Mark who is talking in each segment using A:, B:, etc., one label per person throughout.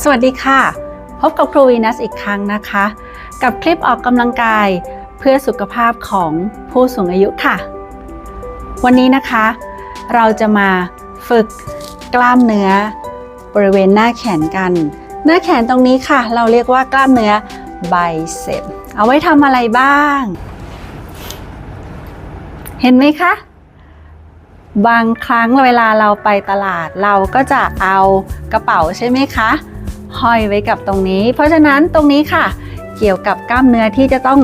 A: สวัสดีค่ะ พบกับครูวีนัสอีกครั้งนะคะ กับคลิปออกกำลังกายเพื่อสุขภาพของผู้สูงอายุค่ะ วันนี้นะคะ เราจะมาฝึกกล้ามเนื้อบริเวณหน้าแขนกัน หน้าแขนตรงนี้ค่ะ เราเรียกว่ากล้ามเนื้อไบเซปเอาไว้ทำอะไรบ้าง เห็นไหมคะ บางครั้งเวลาเราไปตลาดเราก็จะเอากระเป๋าใช่ไหมคะ ห้อยไว้กับตรงนี้ เพราะฉะนั้นตรงนี้ค่ะ เกี่ยวกับกล้ามเนื้อที่จะต้อง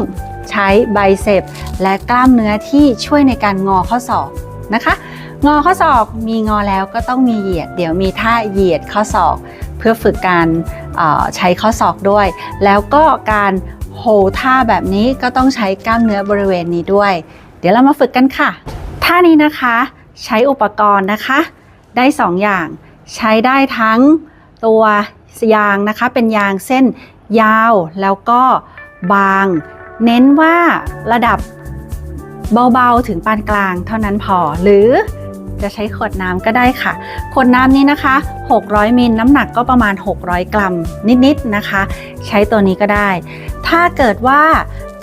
A: ใช้ไบเซปและกล้ามเนื้อที่ช่วยในการงอข้อศอกนะคะ งอข้อศอกมีงอแล้วก็ต้องมีเหยียด เดี๋ยวมีท่าเหยียดข้อศอก เพื่อฝึกการใช้ข้อศอกด้วย แล้วก็การโฮท่าแบบนี้ก็ต้องใช้กล้ามเนื้อบริเวณนี้ด้วย เดี๋ยวเรามาฝึกกันค่ะ ท่านี้นะคะใช้อุปกรณ์นะคะ ได้2อย่าง ใช้ได้ทั้งตัว ยางนะคะ เป็นยางเส้นยาวแล้วก็บาง เน้นว่าระดับเบาๆถึงปานกลางเท่านั้นพอ หรือจะใช้ขวดน้ำก็ได้ค่ะ ขวดน้ำนี้นะคะ 600มิลน้ำหนักก็ประมาณ 600 กรัมนิดๆนะคะ ใช้ตัวนี้ก็ได้ ถ้าเกิดว่า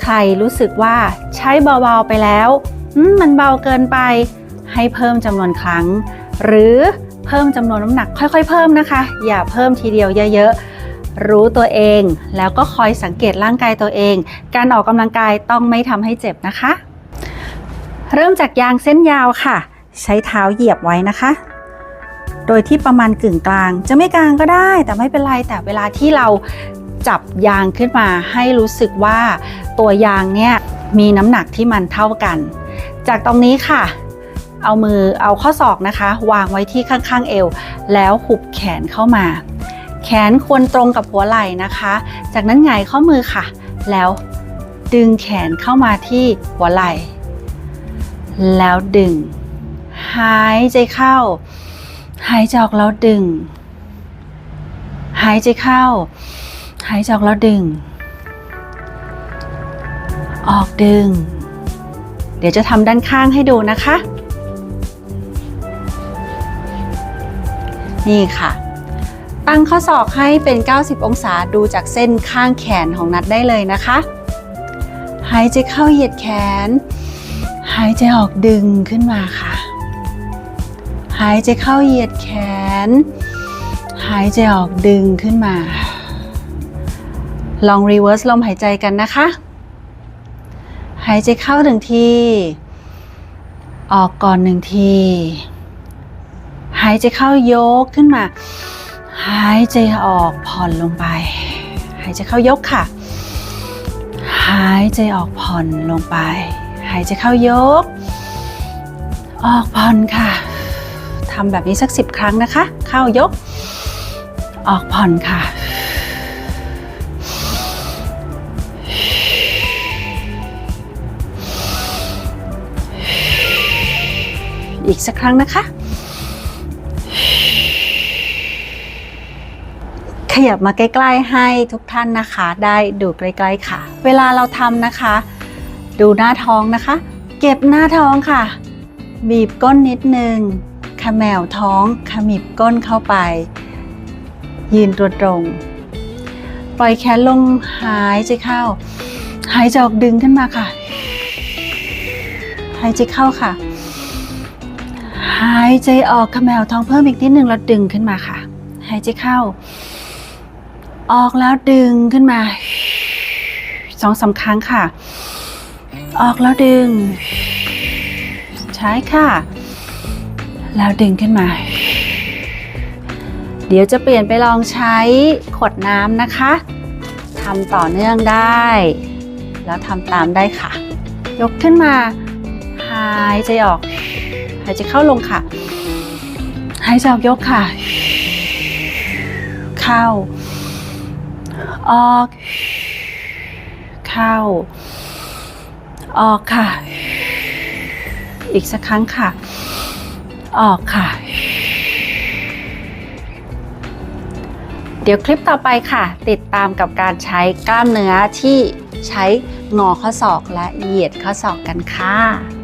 A: ใครรู้สึกว่าใช้เบาๆไปแล้ว มันเบาเกินไปให้เพิ่มจำนวนครั้ง หรือ เพิ่มจำนวนน้ำหนักค่อยๆ เพิ่มนะคะ อย่าเพิ่มทีเดียวเยอะๆ รู้ตัวเอง แล้วก็คอยสังเกตร่างกายตัวเอง การออกกำลังกายต้องไม่ทำให้เจ็บนะคะ เริ่มจากยางเส้นยาวค่ะ ใช้เท้าเหยียบไว้นะคะ โดยที่ประมาณกึ่งกลาง จะไม่กลางก็ได้ แต่ไม่เป็นไรแต่เวลาที่เราจับยางขึ้นมาให้รู้สึกว่าตัวยางเนี่ยมีน้ำหนักที่มันเท่ากัน จากตรงนี้ค่ะ เอามือเอาข้อศอกนะคะ วางไว้ที่ข้างๆเอว แล้วหุบแขนเข้ามา แขนควรตรงกับหัวไหล่นะคะ จากนั้นหงายข้อมือค่ะ แล้วดึงแขนเข้ามาที่หัวไหล่ แล้วดึง หายใจเข้า หายใจออกแล้วดึง หายใจเข้า หายใจออกแล้วดึง ออกดึง เดี๋ยวจะทำด้านข้างให้ดูนะคะ นี่ค่ะ ตั้งข้อศอกให้เป็น 90 องศาดูจากเส้นข้างแขนของนัดได้เลยนะคะ หายใจเข้าเหยียดแขน หายใจออกดึงขึ้นมาค่ะ หายใจเข้าเหยียดแขน หายใจออกดึงขึ้นมา ลองรีเวิร์สลมหายใจกันนะคะ หายใจเข้าหนึ่งที ออกก่อนหนึ่งที หายใจเข้ายกขึ้นมา หายใจออกผ่อนลงไป หายใจเข้ายกค่ะ หายใจออกผ่อนลงไป หายใจเข้ายก ออกผ่อนค่ะทำแบบนี้สักสิบครั้งนะคะ เข้ายก ออกผ่อนค่ะอีกสักครั้งนะคะ ขยับมาใกล้ ๆ ให้ทุกท่านนะคะ ได้ดูใกล้ ๆ ค่ะ เวลาเราทำนะคะ ดูหน้าท้องนะคะ เก็บหน้าท้องค่ะ บีบก้นนิดนึงขมแมวท้องขมิบก้นเข้าไป ยืนตัวตรง ปล่อยแขนลงหายใจเข้า หายใจออกดึงขึ้นมาค่ะ หายใจเข้าค่ะ หายใจออกขมแมวท้องเพิ่มอีกนิดนึงแล้วดึงขึ้นมาค่ะ หายใจเข้า ออกแล้วดึงขึ้นมาสองสามครั้งค่ะ ออกแล้วดึง ใช้ค่ะ แล้วดึงขึ้นมา เดี๋ยวจะเปลี่ยนไปลองใช้ขวดน้ำนะคะทำต่อเนื่องได้ แล้วทำตามได้ค่ะ ยกขึ้นมา หายใจออก หายใจเข้าลงค่ะ หายใจออกยกค่ะ เข้า ออก เข้า ออกค่ะ อีกสักครั้งค่ะ ออกค่ะ เดี๋ยวคลิปต่อไปค่ะ ติดตามกับการใช้กล้ามเนื้อที่ใช้งอข้อศอกและเหยียดข้อศอกกันค่ะ